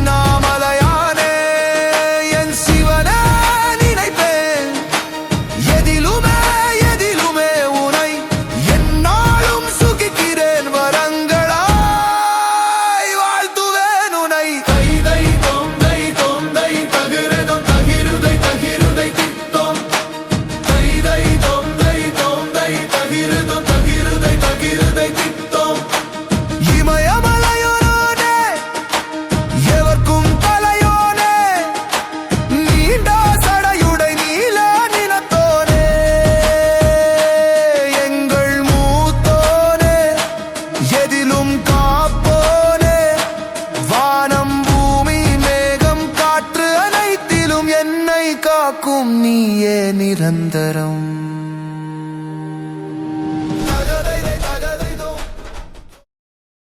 அண்ணாமலையானே என் சிவனே நினைப்பேன் எதிலுமே எதிலுமே காக்கும் நீயே நிரந்தரம்.